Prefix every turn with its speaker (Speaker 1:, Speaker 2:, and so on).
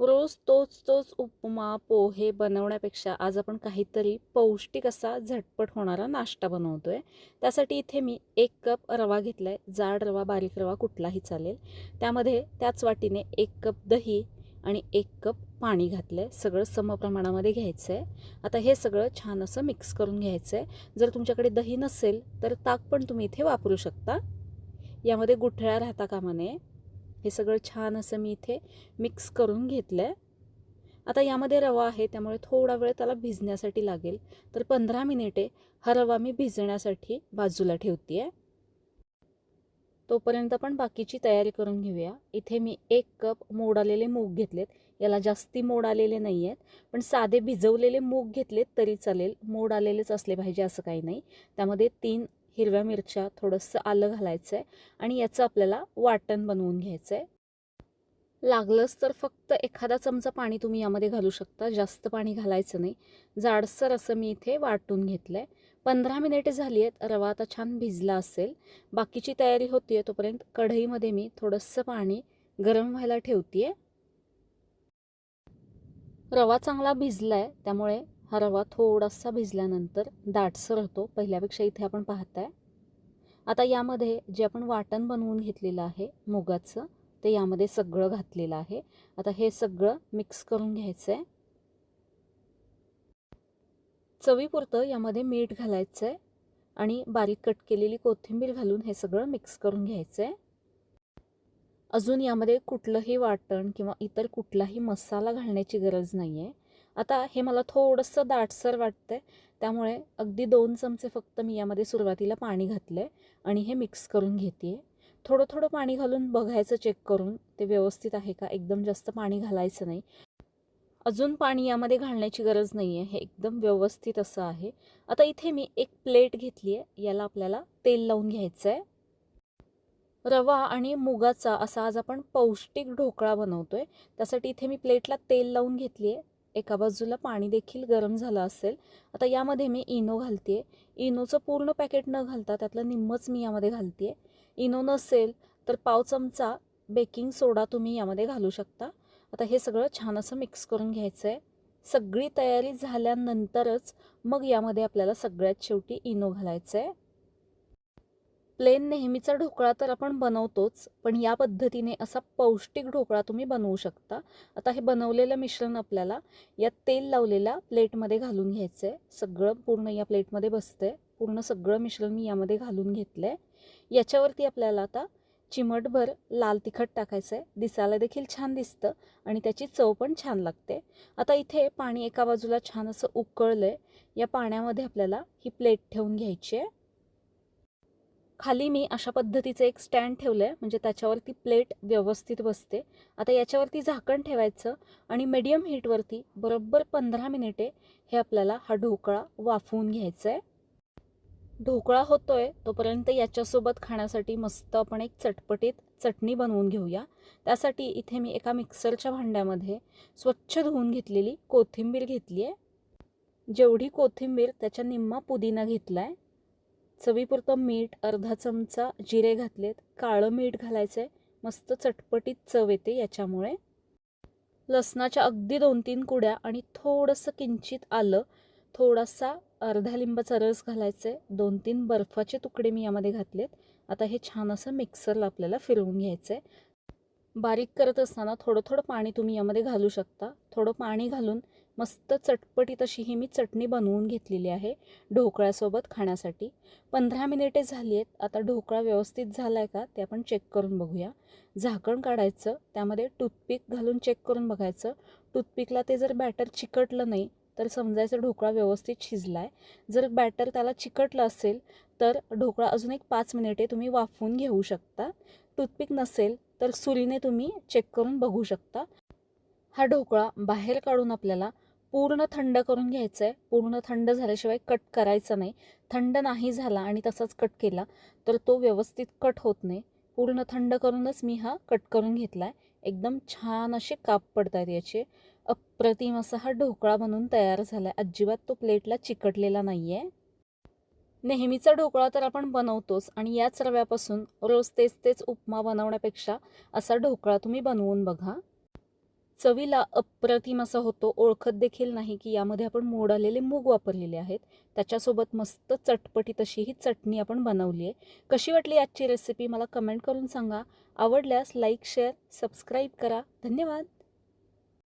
Speaker 1: रोज तोच तोच उपमा पोहे बनवण्यापेक्षा आज आपण काहीतरी पौष्टिक असा झटपट होणारा नाश्ता बनवतो आहे त्यासाठी इथे मी एक कप रवा घेतला आहे जाड रवा बारीक रवा कुठलाही चालेल. त्यामध्ये त्याच वाटीने एक कप दही आणि एक कप पाणी घातलं आहे सगळं समप्रमाणामध्ये घ्यायचं आहे आता हे सगळं छान असं मिक्स करून घ्यायचं आहे जर तुमच्याकडे दही नसेल तर ताक पण तुम्ही इथे वापरू शकता. यामध्ये गुठळ्या राहता कामा नये. हे सगळं छान असं मी इथे मिक्स करून घेतलं आहे आता यामध्ये रवा आहे त्यामुळे थोडा वेळ त्याला भिजण्यासाठी लागेल. तर पंधरा मिनिटे हा रवा मी भिजण्यासाठी बाजूला ठेवते आहे तोपर्यंत आपण बाकीची तयारी करून घेऊया. इथे मी एक कप मोड आलेले मूग घेतलेत. याला जास्ती मोड आलेले नाही आहेत पण साधे भिजवलेले मूग घेतलेत तरी चालेल. मोड आलेलेच असले पाहिजे असं काही नाही. त्यामध्ये तीन हिरव्या मिरच्या थोडंसं आलं घालायचं आहे आणि याचं आपल्याला वाटण बनवून घ्यायचं आहे लागलंच तर फक्त एखादा चमचा पाणी तुम्ही यामध्ये घालू शकता. जास्त पाणी घालायचं नाही. जाडसर असं मी इथे वाटून घेतलं आहे पंधरा मिनिटे झाली आहेत. रवा आता छान भिजला असेल. बाकीची तयारी होती आहे तोपर्यंत कढईमध्ये मी थोडंसं पाणी गरम व्हायला ठेवते रवा चांगला भिजला आहे त्यामुळे हा रवा थोडासा भिजल्यानंतर दाटसर होतो पहिल्यापेक्षा इथे आपण पाहताय. आता यामध्ये जे आपण वाटण बनवून घेतलेलं आहे मुगाचं ते यामध्ये सगळं घातलेलं आहे. आता हे सगळं मिक्स करून घ्यायचं आहे चवीपुरतं यामध्ये मीठ घालायचं आहे आणि बारीक कट केलेली कोथिंबीर घालून हे सगळं मिक्स करून घ्यायचं आहे अजून यामध्ये कुठलंही वाटण किंवा इतर कुठलाही मसाला घालण्याची गरज नाही आहे आता हे मला थोडंसं दाटसर वाटतं आहे त्यामुळे अगदी दोन चमचे फक्त मी यामध्ये सुरुवातीला पाणी घातलं आहे आणि हे मिक्स करून घेते आहे थोडं थोडं पाणी घालून बघायचं चेक करून. ते व्यवस्थित आहे का? एकदम जास्त पाणी घालायचं नाही. अजून पाणी यामध्ये घालण्याची गरज नाही आहे हे एकदम व्यवस्थित असं आहे. आता इथे मी एक प्लेट घेतली आहे याला आपल्याला तेल लावून घ्यायचं आहे रवा आणि मुगाचा असा आज आपण पौष्टिक ढोकळा बनवतो आहे त्यासाठी इथे मी प्लेटला तेल लावून घेतली आहे एका बाजूला पाणी देखील गरम झालं असेल. आता यामध्ये मी इनो घालते इनोचं पूर्ण पॅकेट न घालता त्यातलं निम्मच मी यामध्ये घालते इनो नसेल तर पाव चमचा बेकिंग सोडा तुम्ही यामध्ये घालू शकता. आता हे सगळं छान असं मिक्स करून घ्यायचं आहे सगळी तयारी झाल्यानंतरच मग यामध्ये आपल्याला सगळ्यात शेवटी इनो घालायचं आहे प्लेन नेहमीचा ढोकळा तर आपण बनवतोच पण या पद्धतीने असा पौष्टिक ढोकळा तुम्ही बनवू शकता. आता हे बनवलेलं मिश्रण आपल्याला या तेल लावलेल्या प्लेटमध्ये घालून घ्यायचं आहे सगळं पूर्ण या प्लेटमध्ये बसतं आहे पूर्ण सगळं मिश्रण मी यामध्ये घालून घेतलं आहे याच्यावरती आपल्याला आता चिमटभर लाल तिखट टाकायचं आहे दिसायला देखील छान दिसतं आणि त्याची चव पण छान लागते. आता इथे पाणी एका बाजूला छान असं उकळलं आहे या पाण्यामध्ये आपल्याला ही प्लेट ठेवून घ्यायची आहे. खाली मी अशा पद्धतीचं एक स्टँड ठेवलं आहे म्हणजे त्याच्यावरती प्लेट व्यवस्थित बसते. आता याच्यावरती झाकण ठेवायचं आणि मीडियम हीटवरती बरोबर पंधरा मिनिटे हे आपल्याला हा ढोकळा वाफवून घ्यायचा आहे ढोकळा होतोय तोपर्यंत याच्यासोबत खाण्यासाठी मस्त आपण एक चटपटीत चटणी बनवून घेऊया. त्यासाठी इथे मी एका मिक्सरच्या भांड्यामध्ये स्वच्छ धुवून घेतलेली कोथिंबीर घेतली आहे जेवढी कोथिंबीर त्याच्या निम्मा पुदिना घेतला आहे चवीपुरतं मीठ अर्धा चमचा जिरे घातलेत. काळं मीठ घालायचं आहे मस्त चटपटीत चव येते याच्यामुळे. लसणाच्या अगदी दोन तीन कुड्या आणि थोडंसं किंचित आलं. थोडासा अर्धा लिंबाचा रस घालायचा आहे दोन तीन बर्फाचे तुकडे मी यामध्ये घातलेत. आता हे छान असं मिक्सरला आपल्याला फिरवून घ्यायचं आहे बारीक करत असताना थोडं थोडं पाणी तुम्ही यामध्ये घालू शकता. थोडं पाणी घालून मस्त चटपटीत अशी ही मी चटणी बनवून घेतलेली आहे ढोकळ्यासोबत खाण्यासाठी. पंधरा मिनिटे झाली आहेत आता ढोकळा व्यवस्थित झाला आहे का ते आपण चेक करून बघूया. झाकण काढायचं त्यामध्ये टूथपिक घालून चेक करून बघायचं. टूथपिकला ते जर बॅटर चिकटलं नाही तर समजायचं ढोकळा व्यवस्थित शिजला आहे जर बॅटर त्याला चिकटलं असेल तर ढोकळा अजून एक पाच मिनिटे तुम्ही वाफवून घेऊ शकता. टूथपिक नसेल तर सुरीने तुम्ही चेक करून बघू शकता. हा ढोकळा बाहेर काढून आपल्याला पूर्ण थंड करून घ्यायचं आहे पूर्ण थंड झाल्याशिवाय कट करायचा नाही. थंड नाही झाला आणि तसाच कट केला तर तो व्यवस्थित कट होत नाही. पूर्ण थंड करूनच मी हा कट करून घेतला आहे एकदम छान असे काप पडत याचे. अप्रतिम असा हा ढोकळा बनवून तयार झाला आहे अजिबात तो प्लेटला चिकटलेला नाही आहे नेहमीचा ढोकळा तर आपण बनवतोच आणि याच रव्यापासून रोज तेच तेच उपमा बनवण्यापेक्षा असा ढोकळा तुम्ही बनवून बघा. चवीला अप्रतिम असा होतो ओळखत देखील नाही की यामध्ये आपण मोड आलेले मूग वापरलेले आहेत. त्याच्यासोबत मस्त चटपटीत अशी ही चटणी आपण बनवली आहे. कशी वाटली आजची रेसिपी मला कमेंट करून सांगा. आवडल्यास लाईक शेअर सबस्क्राईब करा. धन्यवाद.